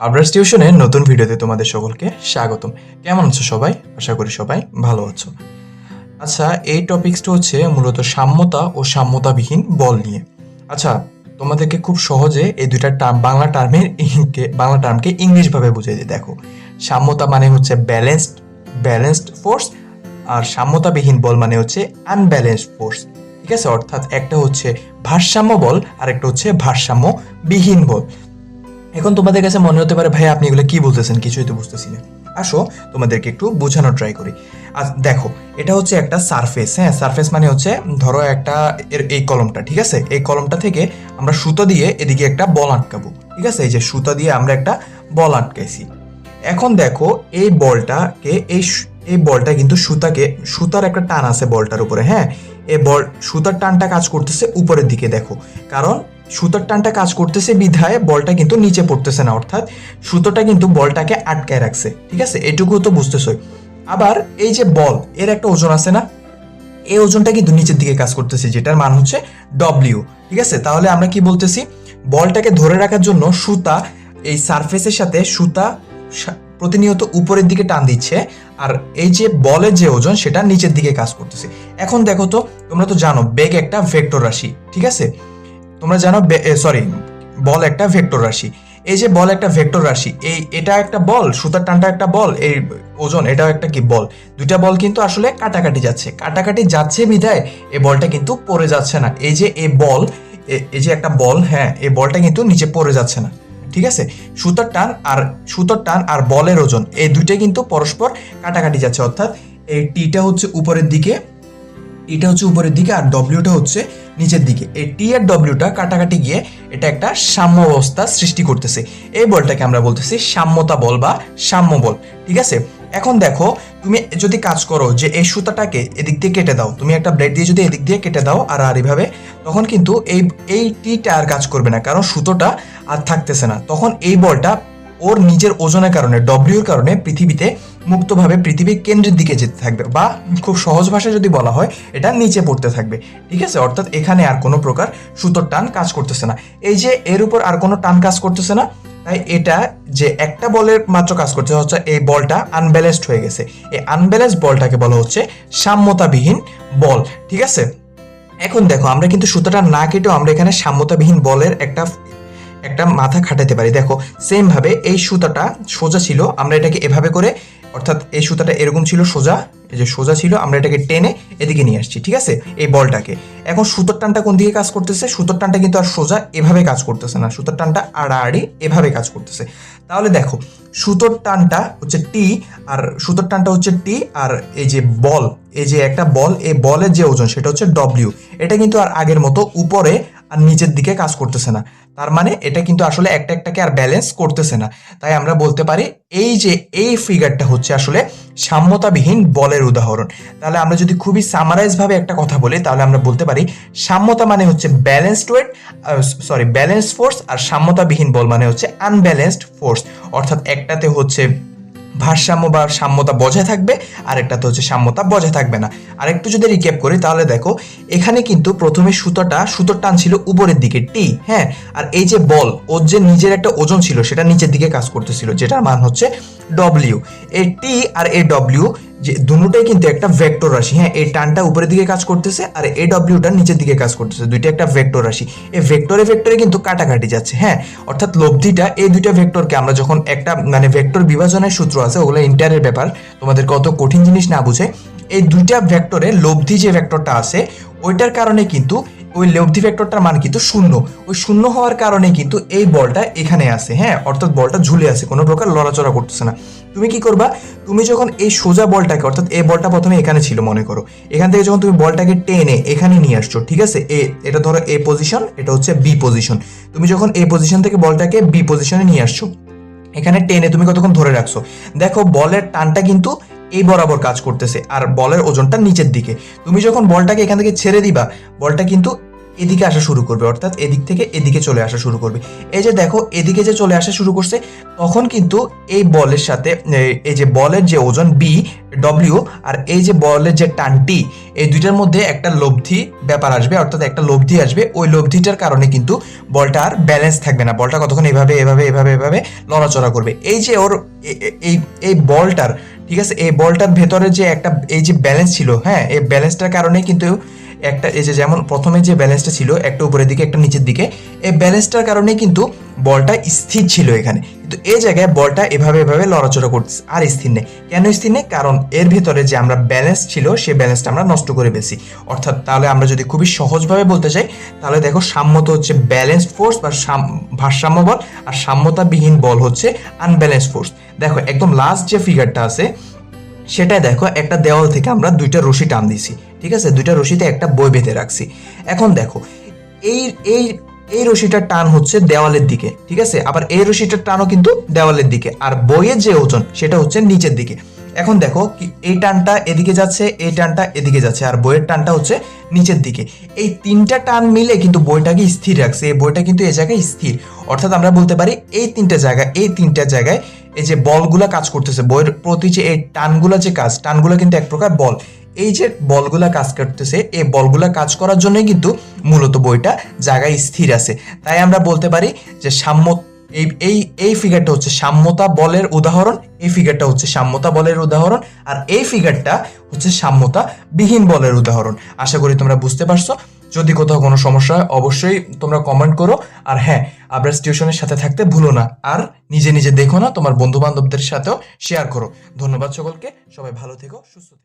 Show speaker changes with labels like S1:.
S1: আবরাস টিউশনের নতুন ভিডিওতে তোমাদের সকলকে স্বাগতম। কেমন আছো সবাই? আশা করি সবাই ভালো আছো। আচ্ছা এই টপিকসটা হচ্ছে মূলত সাম্যতা ও সাম্যতাবিহীন বল নিয়ে। আচ্ছা তোমাদেরকে খুব সহজে এই দুইটা টার্ম, বাংলা টার্মের বাংলা টার্মকে ইংলিশভাবে বুঝিয়ে দিই। দেখো, সাম্যতা মানে হচ্ছে ব্যালেন্সড ব্যালেন্সড ফোর্স, আর সাম্যতাবিহীন বল মানে হচ্ছে আনব্যালেন্সড ফোর্স। ঠিক আছে? অর্থাৎ একটা হচ্ছে ভারসাম্য বল আর একটা হচ্ছে ভারসাম্যবিহীন বল। এখন তোমাদের কাছে মনে হতে পারে ভাই আপনি এগুলো কি বলতেছেন কিছুই তো বুঝতেছি না। আসো, তোমাদেরকে একটু বোঝানোর ট্রাই করি। আর দেখো, এটা হচ্ছে একটা সারফেস হ্যাঁ? সারফেস মানে হচ্ছে, ধরো একটা এর, এই কলমটা, ঠিক আছে? এই কলমটা থেকে আমরা সুতো দিয়ে এদিকে একটা বল আটকাবো, ঠিক আছে? এই যে সুতো দিয়ে আমরা একটা বল আটকাইছি। এখন দেখো, এই বলটাকে, এই এই বলটা কিন্তু সুতাকে, সুতার একটা টান আছে বলটার উপরে হ্যাঁ? এই বল, সুতার টানটা কাজ করতেছে উপরের দিকে, দেখো। কারণ সুতার টানটা কাজ করতেছে বিধায়, বলটা কিন্তু নিচে পড়তেছে না, অর্থাৎ সুতোটা কিন্তু বলটাকে আটকায় রাখছে, ঠিক আছে? এটুকু তো বুঝতেছই। আবার এই যে বল, এর একটা ওজন আছে না? এই ওজনটা কিন্তু নিচের দিকে কাজ করতেছে, যেটার মান হচ্ছে ডব্লিউ ঠিক আছে? তাহলে আমরা কি বলতেছি? বলটাকে ধরে রাখার জন্য সুতা এই সারফেসের সাথে সুতা প্রতিনিয়ত উপরের দিকে টান দিচ্ছে, আর এই যে বলের যে ওজন, সেটা নিচের দিকে কাজ করতেছে। এখন দেখো তো, তোমরা তো জানো, বেগ একটা ভেক্টর রাশি, ঠিক আছে? তোমরা জানো সরি বল একটা ভেক্টর রাশি। এই যে বল একটা ভেক্টর রাশি, এই, এটা একটা বল, সুতার টানটা একটা বল, এই ওজন এটাও একটা কি বল? দুইটা বল কিন্তু আসলে কাটাকাটি যাচ্ছে। কাটাকাটি যাচ্ছে বিধায় এই বলটা কিন্তু পড়ে যাচ্ছে না। এই যে এই বল এই যে একটা বল হ্যাঁ এই বলটা কিন্তু নিচে পড়ে যাচ্ছে না। ঠিক আছে? সুতার টান আর, সুতার টান আর বলের ওজন, এই দুইটাই কিন্তু পরস্পর কাটাকাটি যাচ্ছে। অর্থাৎ এই টিটা হচ্ছে উপরের দিকে এটা হচ্ছে উপরের দিকে আর ডব্লিউটা হচ্ছে নিচের দিকে। এই টি আর ডব্লিউটা কাটাকাটি গিয়ে এটা একটা সাম্য অবস্থা সৃষ্টি করতেছে। এই বলটাকে আমরা বলতেছি সাম্যতা বল বা সাম্য বল, ঠিক আছে? এখন দেখো, তুমি যদি কাজ করো যে এই সুতাটাকে এদিক দিয়ে কেটে দাও, তুমি একটা ব্লেড দিয়ে যদি এদিক দিয়ে কেটে দাও আর আর এইভাবে তখন কিন্তু এই এই টিটা আর কাজ করবে না, কারণ সুতোটা আর থাকতেছে না। তখন এই বলটা ওর নিজের ওজনের কারণে ডব্লিউর কারণে পৃথিবীতে মুক্তভাবে পৃথিবীর কেন্দ্রের দিকে যেতে থাকবে বা খুব সহজ ভাষায় যদি বলা হয়, এটা নিচে পড়তে থাকবে। ঠিক আছে? অর্থাৎ এখানে আর কোনো প্রকার সুতোর টান কাজ করতেছে না। এই যে এর উপর আর কোনো টান কাজ করতেছে না, তাই এটা যে একটা বলের মাত্র কাজ করছে হচ্ছে এই বলটা আনব্যালেন্সড হয়ে গেছে। এই আনব্যালেন্সড বলটাকে বলা হচ্ছে সাম্যতাবিহীন বল। ঠিক আছে? এখন দেখো, আমরা কিন্তু সুতোটা না কেটেও আমরা এখানে সাম্যতাবিহীন বলের একটা একটা মাথা খাটাতে পারি। দেখো সেম ভাবে এই সুতাটা সোজা ছিল, আমরা এটাকে এভাবে করে অর্থাৎ এই সুতাটা এরকম ছিল সোজা, এই যে সোজা ছিল, আমরা এটাকে টেনে এদিকে নিয়ে আসছি, ঠিক আছে? এই বলটাকে। এখন সুতোর টানটা কোন দিকে কাজ করতেছে? সুতোর টানটা কিন্তু আর সোজা এভাবে কাজ করতেছে না। সুতোর টানটা আড়াআড়ি এভাবে কাজ করতেছে। তাহলে দেখো, সুতোর টানটা হচ্ছে টি আর সুতোর টানটা হচ্ছে টি আর এই যে বল, এই যে একটা বল, এই বলের যে ওজন, সেটা হচ্ছে ডব্লিউ এটা কিন্তু আর আগের মতো উপরে আর নিচের দিকে কাজ করতেছে না। তার মানে এটা কিন্তু আসলে একটা একটাকে আর ব্যালেন্স করতেছে না। তাই আমরা বলতে পারি, এই যে এই ফিগারটা হচ্ছে আসলে সাম্যতাবিহীন বলের উদাহরণ। তাহলে আমরা যদি খুবই সামারাইজ ভাবে একটা কথা বলি, তাহলে আমরা বলতে পারি, সাম্যতা মানে হচ্ছে balanced wait sorry balance force আর সাম্যতাবিহীন বল মানে হচ্ছে আনব্যালেন্সড ফোর্স অর্থাৎ একটাতে হচ্ছে ভারসাম্য বা সাম্যতা বজায় থাকবে আর একটাতে হচ্ছে সাম্যতা বজায় থাকবে না। আর একটু যদি রিক্যাপ করি, তাহলে দেখো, এখানে কিন্তু প্রথমে সুতোটা, সুতোর টান ছিল উপরের দিকে টি হ্যাঁ? আর এই যে বল, ওর যে নিজের একটা ওজন ছিল, সেটা নিচের দিকে কাজ করতেছিল, যেটার মান হচ্ছে ডব্লিউ এই টি আর এ ডব্লিউ যে দুটোটাই কিন্তু একটা ভেক্টর রাশি। হ্যাঁ এই টানটা উপরের দিকে কাজ করতেছে আর এ ডব্লিউটা নিচের দিকে কাজ করতেছে। দুইটা একটা ভেক্টর রাশি। এই ভেক্টরে ভেক্টরে কিন্তু কাটাকাটি যাচ্ছে হ্যাঁ? অর্থাৎ লব্ধিটা এই দুইটা ভেক্টরকে আমরা যখন একটা মানে ভেক্টর বিভাজনের সূত্র আছে, ওগুলো ইন্টারের ব্যাপার তোমাদের কত কঠিন জিনিস না বুঝে এই দুইটা ভেক্টরে লব্ধি যে ভেক্টরটা আছে, ওইটার কারণে কিন্তু ওই লব্ধি ভেক্টরটার মান কিন্তু শূন্য। ওই শূন্য হওয়ার কারণে কিন্তু এই বলটা এখানে আছে হ্যাঁ? অর্থাৎ বলটা ঝুলে আছে, কোনো প্রকার লড়াচড়া করতেছে না। তুমি কি করবা? তুমি যখন এই সোজা বলটাকে, অর্থাৎ এই বলটা প্রথমে এখানে ছিল, মনে করো। এখান থেকে যখন তুমি বলটাকে টেনে এখানে নিয়ে আসছো, ঠিক আছে? এ, এটা ধরো এ পজিশন এটা হচ্ছে বি পজিশন তুমি যখন এ পজিশন থেকে বলটাকে বি পজিশনে নিয়ে আসছো, এখানে টেনে তুমি কতক্ষণ ধরে রাখছো? দেখো, বলের টানটা কিন্তু এই বরাবর কাজ করতেছে, আর বলের ওজনটা নিচের দিকে। তুমি যখন বলটাকে এখান থেকে ছেড়ে দিবা, বলটা কিন্তু এদিকে আসা শুরু করবে, অর্থাৎ এদিক থেকে এদিকে চলে আসা শুরু করবে। এই যে দেখো, এদিকে যে চলে আসা শুরু করছে, তখন কিন্তু এই বলের সাথে এই যে বলের যে ওজন বি ডব্লিউ আর এই যে বলের যে টান টি এই দুইটার মধ্যে একটা লব্ধি ব্যাপার আসবে, অর্থাৎ একটা লব্ধি আসবে। ওই লব্ধিটার কারণে কিন্তু বলটা আর ব্যালেন্স থাকবে না, বলটা কতক্ষণ এভাবে এভাবে এভাবে এভাবে লড়াচড়া করবে। এই যে ওর এই এই বলটার, ঠিক আছে? এই বলটার ভেতরে যে একটা, এই যে ব্যালেন্স ছিল হ্যাঁ? এই ব্যালেন্সটার কারণে কিন্তু একটা এই যে যেমন প্রথমে যে ব্যালেন্সটা ছিল, একটা উপরের দিকে, একটা নিচের দিকে, এই ব্যালেন্সটার কারণে কিন্তু বলটা স্থির ছিল এখানে। কিন্তু এই জায়গায় বলটা এভাবে এভাবে লড়াচড়া করছে আর স্থির নেই। কেন স্থির নেই? কারণ এর ভিতরে যে আমরা ব্যালেন্স ছিল সেই ব্যালেন্সটা আমরা নষ্ট করে ফেলছি। অর্থাৎ তাহলে আমরা যদি খুবই সহজভাবে বলতে চাই, তাহলে দেখো সাম্যত হচ্ছে ব্যালেন্স ফোর্স বা সাম- ভারসাম্য বল, আর সাম্যতাবিহীন বল হচ্ছে আনব্যালেন্স ফোর্স দেখো, একদম লাস্ট যে ফিগারটা আছে সেটা দেখো, একটা দেওয়াল থেকে আমরা দুইটা রশি টান দিছি ঠিক আছে? দুইটা রশিতে একটা বই বেঁধে রাখছি। এখন দেখো, এই এই এই রশিটার টান হচ্ছে দেওয়ালের দিকে, ঠিক আছে? আবার এই রশিটার টানও কিন্তু দেওয়ালের দিকে, আর বইয়ের যে ওজন, সেটা হচ্ছে নিচের দিকে। এখন দেখো এই টানটা এদিকে যাচ্ছে, এই টানটা এদিকে যাচ্ছে, আর বইয়ের টানটা হচ্ছে নিচের দিকে। এই তিনটা টান মিলে কিন্তু বইটাকে স্থির রাখছে, এই বইটা কিন্তু এই জায়গায় স্থির। অর্থাৎ আমরা বলতে পারি এই তিনটা জায়গায়, এই তিনটা জায়গায় এই যে বলগুলা কাজ করতেছে, বইয়ের প্রতি যে এই টানগুলা যে কাজ, টানগুলো কিন্তু এক প্রকার বল। এই যে বলগুলা কাজ করতেছে, এই বলগুলা কাজ করার জন্যই কিন্তু মূলত বইটা জায়গায় স্থির আছে। তাই আমরা বলতে পারি যে সাম্য এই এই এই ফিগারটা হচ্ছে সাম্যতা বলের উদাহরণ, এই ফিগারটা হচ্ছে সাম্যতা বলের উদাহরণ, আর এই ফিগারটা হচ্ছে সাম্যতা বিহীন বলের উদাহরণ। আশা করি তোমরা বুঝতে পারছ। যদি কোথাও কোনো সমস্যা হয়, অবশ্যই তোমরা কমেন্ট করো। আর হ্যাঁ আবরাজ টিউশনের সাথে থাকতে ভুলো না। আর নিজে নিজে দেখো না, তোমার বন্ধু বান্ধবদের সাথেও শেয়ার করো। ধন্যবাদ সকলকে। সবাই ভালো থেকো, সুস্থ থেকো।